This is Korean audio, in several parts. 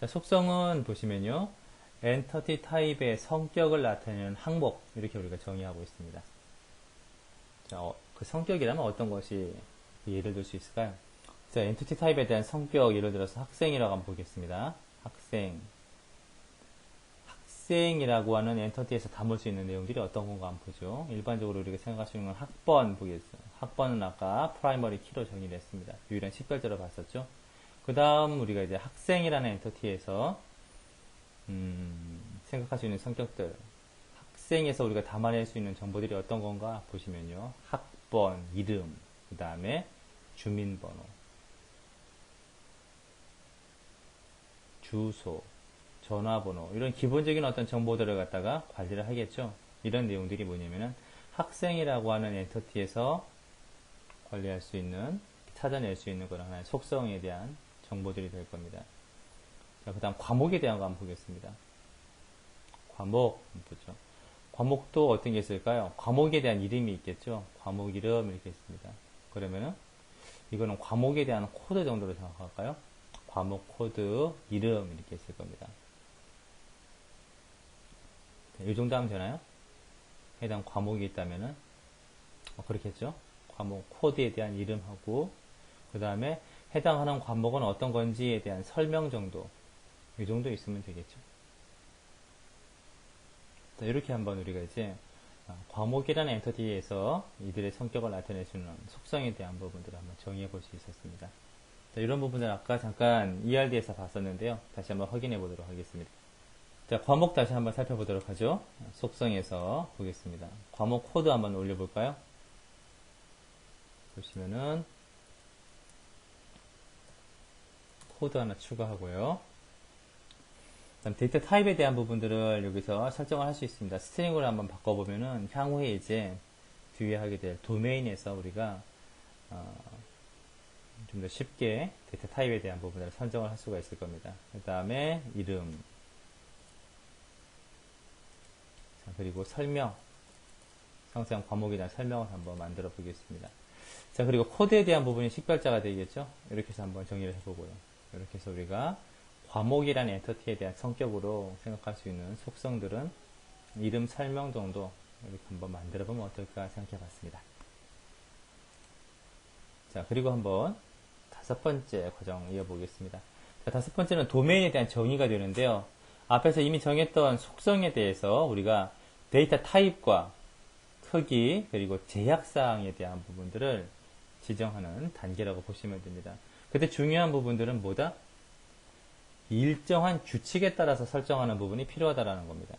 자, 속성은 보시면요. 엔터티 타입의 성격을 나타내는 항목 이렇게 우리가 정의하고 있습니다. 자, 어, 그 성격이라면 어떤 것이 예를 들 수 있을까요? 자, 엔티티 타입에 대한 성격 예를 들어서 학생이라고 한번 보겠습니다. 학생 학생이라고 하는 엔터티에서 담을 수 있는 내용들이 어떤 건가 한번 보죠. 일반적으로 우리가 생각할 수 있는 건 학번 보겠어요. 학번은 아까 프라이머리 키로 정의됐습니다. 유일한 식별자로 봤었죠. 그 다음 우리가 이제 학생이라는 엔터티에서 음, 생각할 수 있는 성격들 학생에서 우리가 담아낼 수 있는 정보들이 어떤 건가 보시면요. 학번, 이름, 그 다음에 주민번호, 주소, 전화번호 이런 기본적인 어떤 정보들을 갖다가 관리를 하겠죠. 이런 내용들이 뭐냐면은 학생이라고 하는 엔터티에서 관리할 수 있는 찾아낼 수 있는 그런 하나의 속성에 대한 정보들이 될 겁니다. 자, 그 다음 과목에 대한 거 한번 보겠습니다. 과목 보죠. 과목도 어떤 게 있을까요? 과목에 대한 이름이 있겠죠. 과목 이름 이렇게 있습니다. 그러면은 이거는 과목에 대한 코드 정도로 생각할까요? 과목 코드 이름 이렇게 있을 겁니다. 이 정도 하면 되나요? 해당 과목이 있다면은 어, 그렇겠죠. 과목 코드에 대한 이름하고 그 다음에 해당하는 과목은 어떤 건지에 대한 설명 정도 이 정도 있으면 되겠죠. 자, 이렇게 한번 우리가 이제 어, 과목이라는 엔터티에서 이들의 성격을 나타내주는 속성에 대한 부분들을 한번 정의해 볼 수 있었습니다. 자, 이런 부분을 아까 잠깐 ERD에서 봤었는데요. 다시 한번 확인해 보도록 하겠습니다. 자, 과목 다시 한번 살펴보도록 하죠. 속성에서 보겠습니다. 과목 코드 한번 올려볼까요? 보시면은 코드 하나 추가하고요. 다음 데이터 타입에 대한 부분들을 여기서 설정을 할 수 있습니다. 스트링으로 한번 바꿔보면은 향후에 이제 뒤에 하게 될 도메인에서 우리가 어, 좀더 쉽게 데이터 타입에 대한 부분을 선정을 할 수가 있을 겁니다. 그 다음에 이름 자, 그리고 설명 상세한 대한 설명을 한번 만들어 보겠습니다. 자 그리고 코드에 대한 부분이 식별자가 되겠죠. 이렇게 해서 한번 정리를 해보고요. 이렇게 해서 우리가 과목이라는 엔터티에 대한 성격으로 생각할 수 있는 속성들은 이름 설명 정도 이렇게 한번 만들어 보면 어떨까 생각해 봤습니다. 자, 그리고 한번 다섯 번째 과정 이어보겠습니다. 자, 다섯 번째는 도메인에 대한 정의가 되는데요. 앞에서 이미 정했던 속성에 대해서 우리가 데이터 타입과 크기 그리고 제약사항에 대한 부분들을 지정하는 단계라고 보시면 됩니다. 그때 중요한 부분들은 뭐다? 일정한 규칙에 따라서 설정하는 부분이 필요하다라는 겁니다.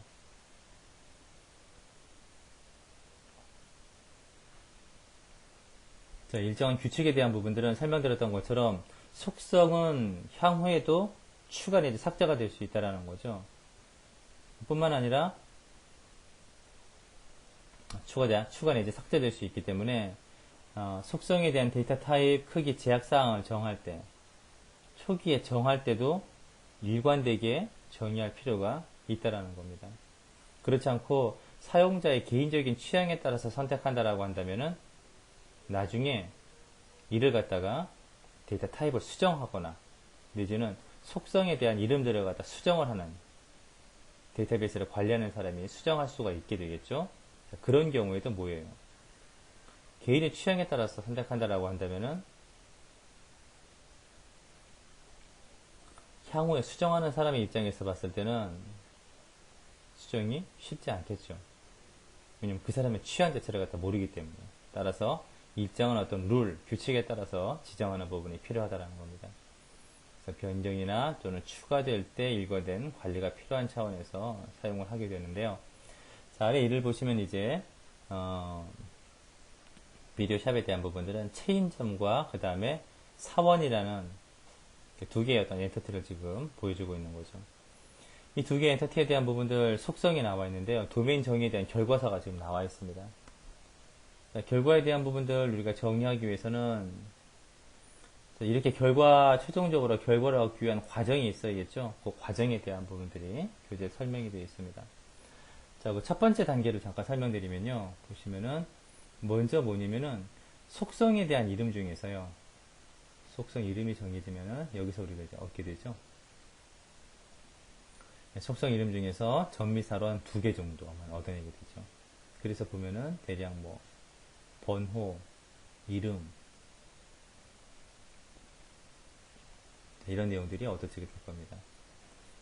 자, 일정한 규칙에 대한 부분들은 설명드렸던 것처럼 속성은 향후에도 추가 내지 삭제가 될 수 있다는 거죠. 뿐만 아니라 추가, 추가 내지 삭제될 수 있기 때문에 어, 속성에 대한 데이터 타입 크기 제약사항을 정할 때 초기에 정할 때도 일관되게 정의할 필요가 있다라는 겁니다. 그렇지 않고 사용자의 개인적인 취향에 따라서 선택한다라고 한다면은 나중에 이를 갖다가 데이터 타입을 수정하거나 내지는 속성에 대한 이름들을 갖다 수정을 하는 데이터베이스를 관리하는 사람이 수정할 수가 있게 되겠죠. 그런 경우에도 뭐예요? 개인의 취향에 따라서 선택한다라고 한다면은 향후에 수정하는 사람의 입장에서 봤을 때는 수정이 쉽지 않겠죠. 왜냐면 그 사람의 취향 자체를 갖다 모르기 때문에. 따라서 일정한 어떤 룰, 규칙에 따라서 지정하는 부분이 필요하다는 겁니다. 그래서 변경이나 또는 추가될 때 일과된 관리가 필요한 차원에서 사용을 하게 되는데요. 자, 아래 이를 보시면 이제, 어, 비디오 샵에 대한 부분들은 체인점과 그 다음에 사원이라는 두 개의 어떤 엔터티를 지금 보여주고 있는 거죠. 이 두 개의 엔터티에 대한 부분들 속성이 나와 있는데요. 도메인 정의에 대한 결과사가 지금 나와 있습니다. 자, 결과에 대한 부분들 우리가 정리하기 위해서는 이렇게 결과, 최종적으로 결과를 얻기 위한 과정이 있어야겠죠. 그 과정에 대한 부분들이 교재 설명이 되어 있습니다. 자, 그 첫 번째 단계를 잠깐 설명드리면요. 보시면은, 먼저 뭐냐면은, 속성에 대한 이름 중에서요. 속성 이름이 정해지면은 여기서 우리가 이제 얻게 되죠. 속성 이름 중에서 전미사로 한 두 개 정도만 얻어내게 되죠. 그래서 보면은 대략 뭐 번호, 이름 이런 내용들이 얻어지게 될 겁니다.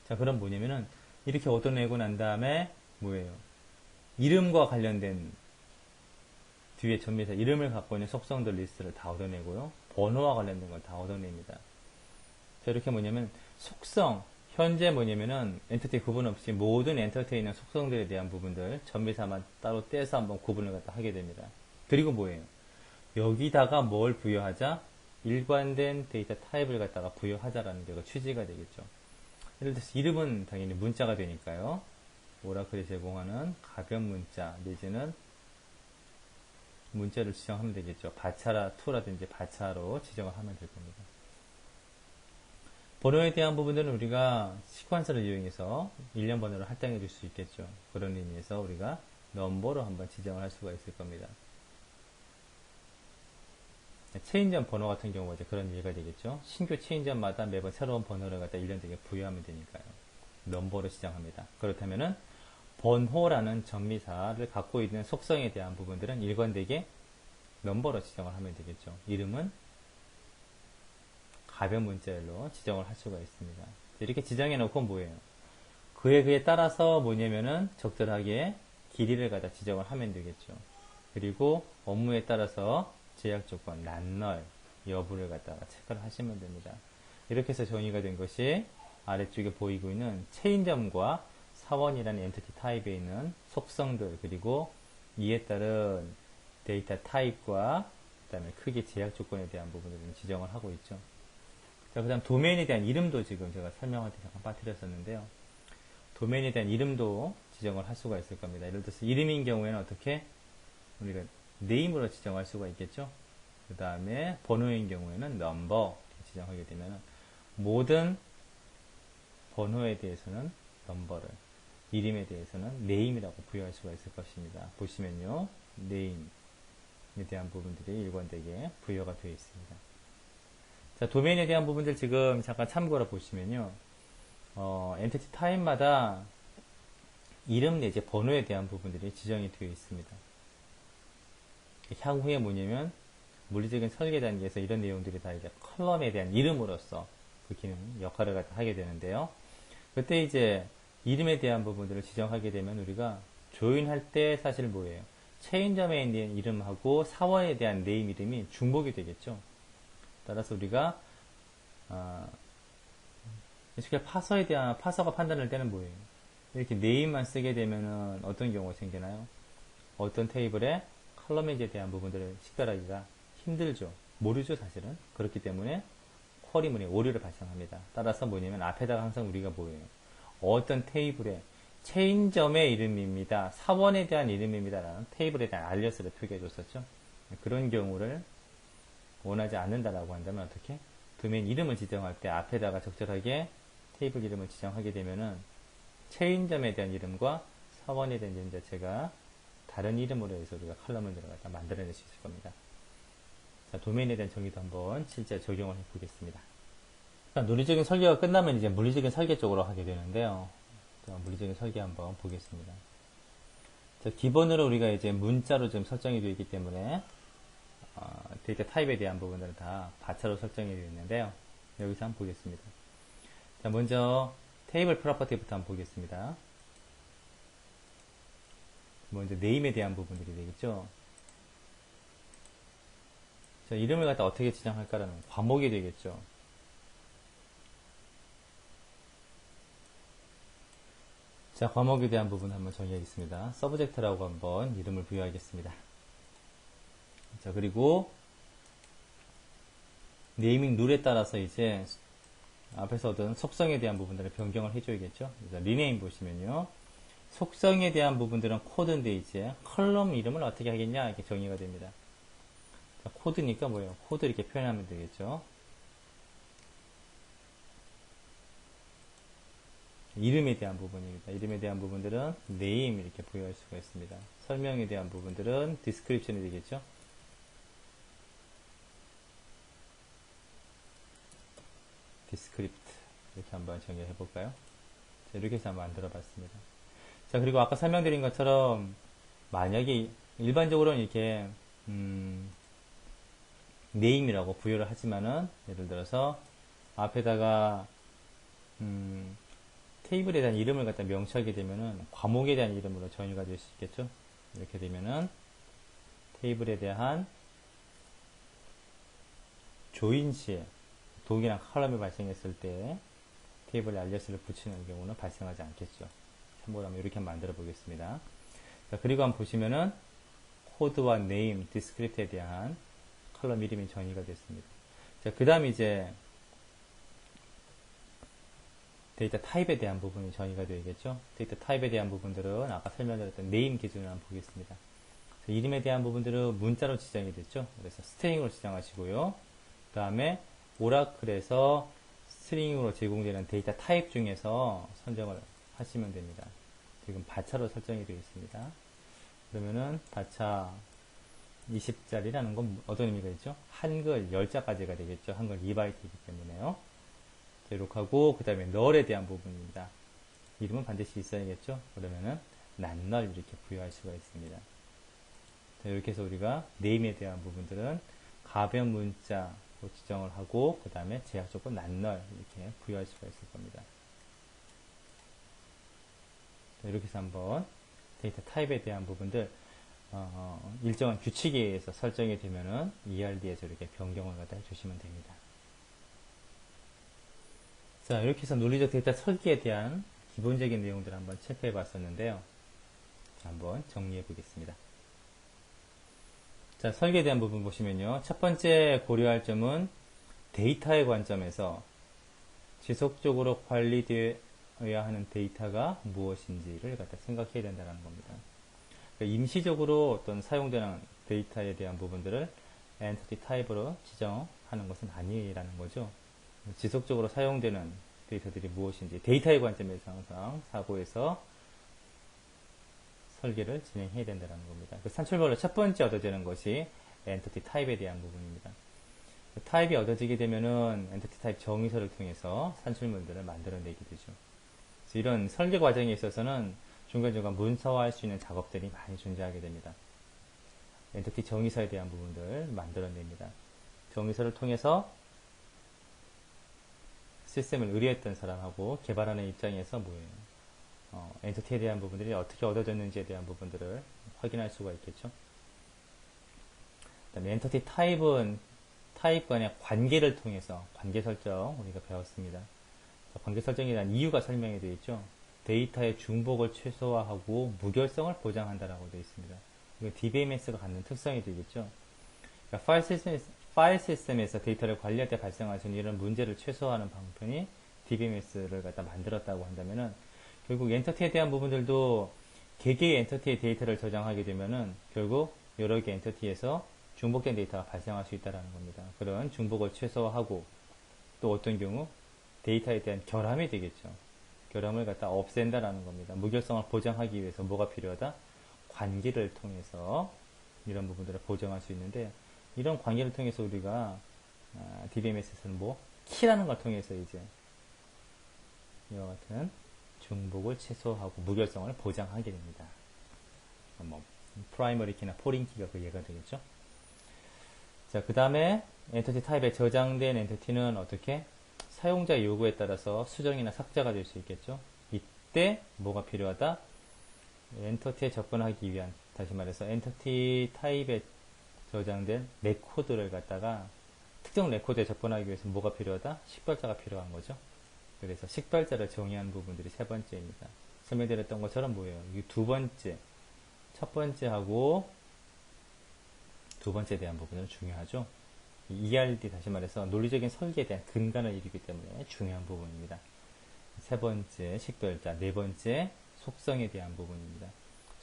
자, 그럼 뭐냐면은 이렇게 얻어내고 난 다음에 뭐예요? 이름과 관련된 뒤에 전미사 이름을 갖고 있는 속성들 리스트를 다 얻어내고요. 번호와 관련된 걸 다 얻어냅니다. 자, 이렇게 뭐냐면 속성, 현재 뭐냐면은 엔터테인 구분 없이 모든 엔터테인의 속성들에 대한 부분들 전미사만 따로 떼서 한번 구분을 갖다 하게 됩니다. 그리고 뭐예요? 여기다가 뭘 부여하자? 일관된 데이터 타입을 갖다가 부여하자라는 게그 취지가 되겠죠. 예를 들어서 이름은 당연히 문자가 되니까요. 오라클이 제공하는 가변 문자 내지는 문자를 지정하면 되겠죠. 바차라 2라든지 바차로 지정을 하면 될 겁니다. 번호에 대한 부분들은 우리가 시퀀서를 이용해서 일련 번호를 할당해 줄 수 있겠죠. 그런 의미에서 우리가 넘버로 한번 지정을 할 수가 있을 겁니다. 체인점 번호 같은 경우가 이제 그런 이해가 되겠죠. 신규 체인점마다 매번 새로운 번호를 갖다 일련되게 부여하면 되니까요. 넘버로 지정합니다. 그렇다면은 번호라는 전미사를 갖고 있는 속성에 대한 부분들은 일관되게 넘버로 지정을 하면 되겠죠. 이름은 가변 문자열로 지정을 할 수가 있습니다. 이렇게 지정해 놓고 뭐예요? 그에 그에 따라서 뭐냐면은 적절하게 길이를 갖다 지정을 하면 되겠죠. 그리고 업무에 따라서 제약 조건, 난널, 여부를 갖다가 체크를 하시면 됩니다. 이렇게 해서 정의가 된 것이 아래쪽에 보이고 있는 체인점과 사원이라는 엔티티 타입에 있는 속성들 그리고 이에 따른 데이터 타입과 그다음에 크기 제약 조건에 대한 부분을 지정을 하고 있죠. 자, 그 다음 도메인에 대한 이름도 지금 제가 설명할 때 잠깐 빠뜨렸었는데요. 도메인에 대한 이름도 지정을 할 수가 있을 겁니다. 예를 들어서 이름인 경우에는 어떻게 우리가 네임으로 지정할 수가 있겠죠. 그 다음에 번호인 경우에는 넘버 지정하게 되면 모든 번호에 대해서는 넘버를 이름에 대해서는 네임이라고 부여할 수가 있을 것입니다. 보시면요. 네임에 대한 부분들이 일관되게 부여가 되어 있습니다. 자, 도메인에 대한 부분들 지금 잠깐 참고로 보시면요. 어, 엔티티 타입마다 이름 내지 번호에 대한 부분들이 지정이 되어 있습니다. 향후에 뭐냐면 물리적인 설계 단계에서 이런 내용들이 다 이제 컬럼에 대한 이름으로서 그 기능 역할을 하게 되는데요. 그때 이제 이름에 대한 부분들을 지정하게 되면 우리가 조인할 때 사실 뭐예요? 체인점에 있는 이름하고 사원에 대한 네임 이름이 중복이 되겠죠. 따라서 우리가 어, SQL 파서에 대한 파서가 판단할 때는 뭐예요? 이렇게 네임만 쓰게 되면은 어떤 경우가 생기나요? 어떤 테이블에 컬러메이지에 대한 부분들을 식별하기가 힘들죠. 모르죠, 사실은. 그렇기 때문에 쿼리문에 오류를 발생합니다. 따라서 뭐냐면 앞에다가 항상 우리가 뭐예요? 어떤 테이블에 체인점의 이름입니다. 사원에 대한 이름입니다. 라는 테이블에 대한 알리어스를 표기해 줬었죠. 그런 경우를 원하지 않는다라고 한다면 어떻게? 도메인 이름을 지정할 때 앞에다가 적절하게 테이블 이름을 지정하게 되면은 체인점에 대한 이름과 사원에 대한 이름 자체가 다른 이름으로 해서 우리가 칼럼을 들어갔다 만들어낼 수 있을 겁니다. 자, 도메인에 대한 정의도 한번 실제 적용을 해 보겠습니다. 논리적인 설계가 끝나면 이제 물리적인 설계 쪽으로 하게 되는데요. 자, 물리적인 설계 한번 보겠습니다. 자, 기본으로 우리가 이제 문자로 좀 설정이 되어 있기 때문에 어, 데이터 타입에 대한 부분들은 다 바차로 설정이 되어 있는데요. 여기서 한번 보겠습니다. 자, 먼저 테이블 프로퍼티부터 한번 보겠습니다. 먼저 네임에 대한 부분들이 되겠죠. 자, 이름을 갖다 어떻게 지정할까라는 과목이 되겠죠. 자, 과목에 대한 부분 한번 정리하겠습니다. 서브젝트라고 한번 이름을 부여하겠습니다. 자, 그리고 네이밍 룰에 따라서 이제 앞에서 얻은 속성에 대한 부분들을 변경을 해줘야겠죠. 리네임 보시면요. 속성에 대한 부분들은 코드인데 이제 컬럼 이름을 어떻게 하겠냐 이렇게 정의가 됩니다. 자, 코드니까 뭐예요? 코드 이렇게 표현하면 되겠죠. 이름에 대한 부분입니다. 이름에 대한 부분들은 name 이렇게 부여할 수가 있습니다. 설명에 대한 부분들은 description이 되겠죠. descript 이렇게 한번 정리해 볼까요? 자, 이렇게 해서 만들어 봤습니다. 자, 그리고 아까 설명드린 것처럼 만약에 일반적으로는 이렇게 음, 네임이라고 부여를 하지만은 예를 들어서 앞에다가 음, 테이블에 대한 이름을 갖다 명시하게 되면은 과목에 대한 이름으로 정의가 될 수 있겠죠. 이렇게 되면은 테이블에 대한 조인 시에 독이나 칼럼이 발생했을 때 테이블에 알리스를 붙이는 경우는 발생하지 않겠죠. 참고로 하면 이렇게 만들어 보겠습니다. 자, 그리고 한번 보시면은 코드와 네임, 디스크립트에 대한 컬럼 이름이 정의가 됐습니다. 자, 그 다음 이제 데이터 타입에 대한 부분이 정의가 되겠죠. 데이터 타입에 대한 부분들은 아까 설명드렸던 네임 기준을 한번 보겠습니다. 자, 이름에 대한 부분들은 문자로 지정이 됐죠. 그래서 스트링으로 지정하시고요. 그 다음에 오라클에서 스트링으로 제공되는 데이터 타입 중에서 선정을 하시면 됩니다. 지금 바차로 설정이 되어 있습니다. 그러면은 바차 20짜리라는 건 어떤 의미가 있죠? 한글 10자까지가 되겠죠. 한글 2바이트이기 때문에요. 이렇게 하고 그 다음에 널에 대한 부분입니다. 이름은 반드시 있어야겠죠. 그러면은 난널 이렇게 부여할 수가 있습니다. 자, 이렇게 해서 우리가 네임에 대한 부분들은 가변 문자로 지정을 하고 그 다음에 제약 조건 난널 이렇게 부여할 수가 있을 겁니다. 자, 이렇게 해서 한번 데이터 타입에 대한 부분들 어, 일정한 규칙에 의해서 설정이 되면은 ERD에서 이렇게 변경을 갖다 해주시면 됩니다. 자, 이렇게 해서 논리적 데이터 설계에 대한 기본적인 내용들을 한번 체크해 봤었는데요. 자, 한번 정리해 보겠습니다. 자, 설계에 대한 부분 보시면요. 첫 번째 고려할 점은 데이터의 관점에서 지속적으로 관리되어야 하는 데이터가 무엇인지를 갖다 생각해야 된다는 겁니다. 그러니까 임시적으로 어떤 사용되는 데이터에 대한 부분들을 엔티티 타입으로 지정하는 것은 아니라는 거죠. 지속적으로 사용되는 데이터들이 무엇인지 데이터의 관점에서 항상 사고에서 설계를 진행해야 된다는 겁니다. 그 산출별로 첫 번째 얻어지는 것이 엔티티 타입에 대한 부분입니다. 그 타입이 얻어지게 되면은 엔티티 타입 정의서를 통해서 산출물들을 만들어내게 되죠. 이런 설계 과정에 있어서는 중간중간 문서화할 수 있는 작업들이 많이 존재하게 됩니다. 엔티티 정의서에 대한 부분들 만들어냅니다. 정의서를 통해서 시스템을 의뢰했던 사람하고 개발하는 입장에서 뭐예요? 어, 엔티티에 대한 부분들이 어떻게 얻어졌는지에 대한 부분들을 확인할 수가 있겠죠. 그다음에 엔티티 타입은 타입 간의 관계를 통해서 관계 설정 우리가 배웠습니다. 관계 대한 이유가 설명이 되어 있죠. 데이터의 중복을 최소화하고 무결성을 보장한다라고 되어 있습니다. 이거 DBMS가 갖는 특성이 되겠죠. 그러니까 파일 시스템, 파일 시스템에서 데이터를 관리할 때 발생할 수 있는 이런 문제를 최소화하는 방편이 DBMS를 갖다 만들었다고 한다면은 결국 엔터티에 대한 부분들도 개개의 엔터티의 데이터를 저장하게 되면은 결국 여러 개 엔터티에서 중복된 데이터가 발생할 수 있다는 겁니다. 그런 중복을 최소화하고 또 어떤 경우 데이터에 대한 결함이 되겠죠. 결함을 갖다 없앤다라는 겁니다. 무결성을 보장하기 위해서 뭐가 필요하다? 관계를 통해서 이런 부분들을 보정할 수 있는데 이런 관계를 통해서 우리가 아, DBMS에서는 뭐 키라는 걸 통해서 이제 이와 같은 중복을 최소화하고 무결성을 보장하게 됩니다. 뭐 프라이머리 키나 포린 키가 그 예가 되겠죠. 자, 그 다음에 엔터티 타입에 저장된 엔터티는 어떻게 사용자 요구에 따라서 수정이나 삭제가 될 수 있겠죠. 이때 뭐가 필요하다? 엔터티에 접근하기 위한 다시 말해서 엔터티 타입에 저장된 레코드를 갖다가 특정 레코드에 접근하기 위해서 뭐가 필요하다? 식별자가 필요한 거죠. 그래서 식별자를 정의한 부분들이 세 번째입니다. 설명드렸던 것처럼 뭐예요? 이두 번째, 첫 번째하고 두 번째에 대한 부분은 중요하죠. ERD 다시 말해서 논리적인 설계에 대한 근간을 이루기 때문에 중요한 부분입니다. 세 번째 식별자, 네 번째 속성에 대한 부분입니다.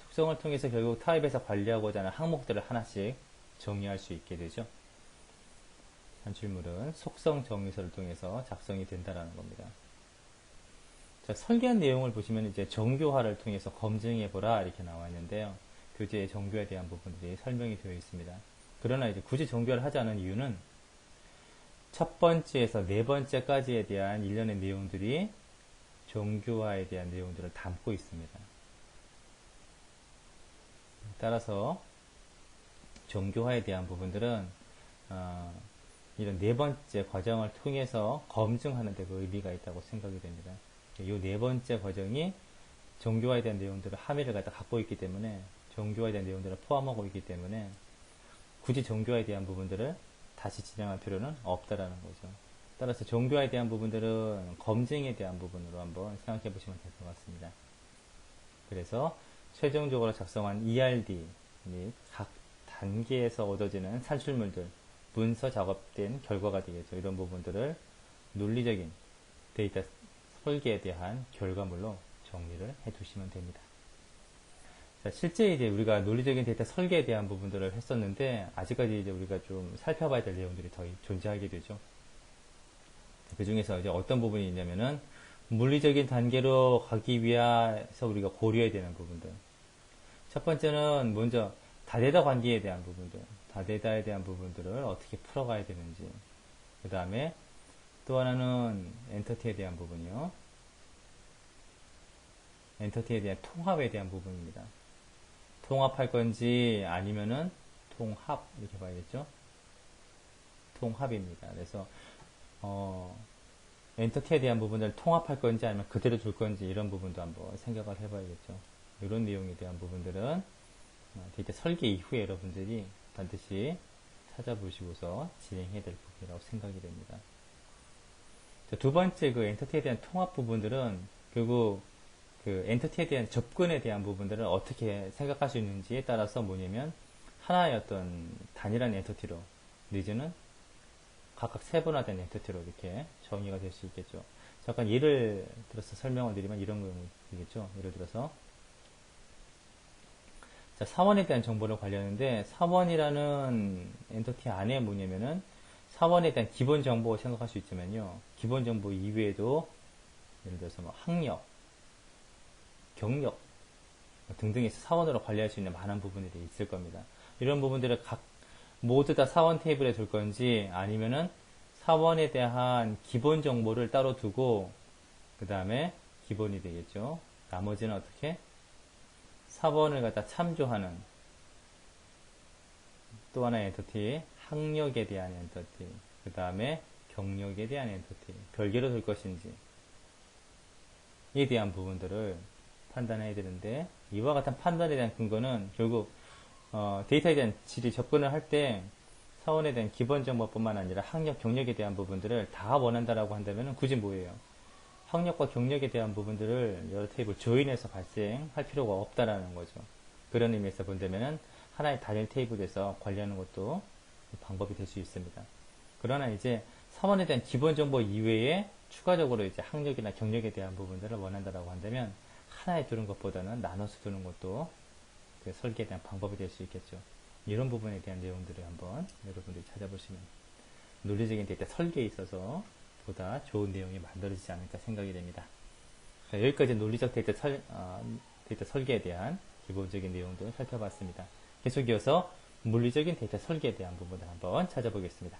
속성을 통해서 결국 타입에서 관리하고자 하는 항목들을 하나씩 정리할 수 있게 되죠. 산출물은 속성 정의서를 통해서 작성이 된다라는 겁니다. 자, 설계한 내용을 보시면 이제 정교화를 통해서 검증해보라 이렇게 나와 있는데요. 교재의 정교에 대한 부분들이 설명이 되어 있습니다. 그러나 이제 굳이 정교를 하지 않은 이유는 첫 번째에서 네 번째까지에 대한 일련의 내용들이 종교화에 대한 내용들을 담고 있습니다. 따라서 종교화에 대한 부분들은 어, 이런 네 번째 과정을 통해서 검증하는 데 그 의미가 있다고 생각이 됩니다. 이 네 번째 과정이 종교화에 대한 내용들을 함의를 갖다 갖고 있기 때문에 종교화에 대한 내용들을 포함하고 있기 때문에 굳이 종교화에 대한 부분들을 다시 진행할 필요는 없다라는 거죠. 따라서 종교화에 대한 부분들은 검증에 대한 부분으로 한번 생각해 보시면 될 것 같습니다. 그래서 최종적으로 작성한 ERD 및각 단계에서 얻어지는 산출물들, 문서 작업된 결과가 되겠죠. 이런 부분들을 논리적인 데이터 설계에 대한 결과물로 정리를 해 두시면 됩니다. 자, 실제 이제 우리가 논리적인 데이터 설계에 대한 부분들을 했었는데 아직까지 이제 우리가 좀 살펴봐야 될 내용들이 더 존재하게 되죠. 그 중에서 이제 어떤 부분이 있냐면은 물리적인 단계로 가기 위해서 우리가 고려해야 되는 부분들. 첫 번째는 먼저 다데다 관계에 대한 부분들, 다데다에 대한 부분들을 어떻게 풀어가야 되는지. 그 다음에 또 하나는 엔터티에 대한 부분이요. 엔터티에 대한 통합에 대한 부분입니다. 통합할 건지 아니면은 통합 이렇게 봐야겠죠. 통합입니다. 그래서 어, 엔터티에 대한 부분을 통합할 건지 아니면 그대로 둘 건지 이런 부분도 한번 생각을 해봐야겠죠. 이런 내용에 대한 부분들은 어, 데이터 설계 이후에 여러분들이 반드시 찾아보시고서 진행해야 될 부분이라고 생각이 됩니다. 두 번째 그 엔터티에 대한 통합 부분들은 결국 그 엔터티에 대한 접근에 대한 부분들을 어떻게 생각할 수 있는지에 따라서 뭐냐면 하나의 어떤 단일한 엔터티로 내지는 각각 세분화된 엔터티로 이렇게 정의가 될 수 있겠죠. 잠깐 예를 들어서 설명을 드리면 이런 거겠죠. 예를 들어서 자, 사원에 대한 정보를 관리하는데 사원이라는 엔터티 안에 뭐냐면은 사원에 대한 기본 정보 생각할 수 있지만요. 기본 정보 이외에도 예를 들어서 뭐 학력, 경력 등등에서 사원으로 관리할 수 있는 많은 부분들이 있을 겁니다. 이런 부분들을 각 모두 다 사원 테이블에 둘 건지 아니면은 사원에 대한 기본 정보를 따로 두고 그 다음에 기본이 되겠죠. 나머지는 어떻게 사원을 갖다 참조하는 또 하나의 엔터티 학력에 대한 엔터티 그 다음에 경력에 대한 엔터티 별개로 둘 것인지 에 대한 부분들을 판단해야 되는데 이와 같은 판단에 대한 근거는 결국 어, 데이터에 대한 질이 접근을 할 때 사원에 대한 기본 정보뿐만 아니라 학력, 경력에 대한 부분들을 다 원한다라고 한다면 굳이 뭐예요? 학력과 경력에 대한 부분들을 여러 테이블 조인해서 발생할 필요가 없다라는 거죠. 그런 의미에서 본다면 하나의 단일 테이블에서 관리하는 것도 방법이 될 수 있습니다. 그러나 이제 사원에 대한 기본 정보 이외에 추가적으로 이제 학력이나 경력에 대한 부분들을 원한다라고 한다면 하나에 두는 것보다는 나눠서 두는 것도 그 설계에 대한 방법이 될 수 있겠죠. 이런 부분에 대한 내용들을 한번 여러분들이 찾아보시면 논리적인 데이터 설계에 있어서 보다 좋은 내용이 만들어지지 않을까 생각이 됩니다. 자, 여기까지 논리적 데이터, 설, 어, 데이터 설계에 대한 기본적인 내용들을 살펴봤습니다. 계속 이어서 물리적인 데이터 설계에 대한 부분을 한번 찾아보겠습니다.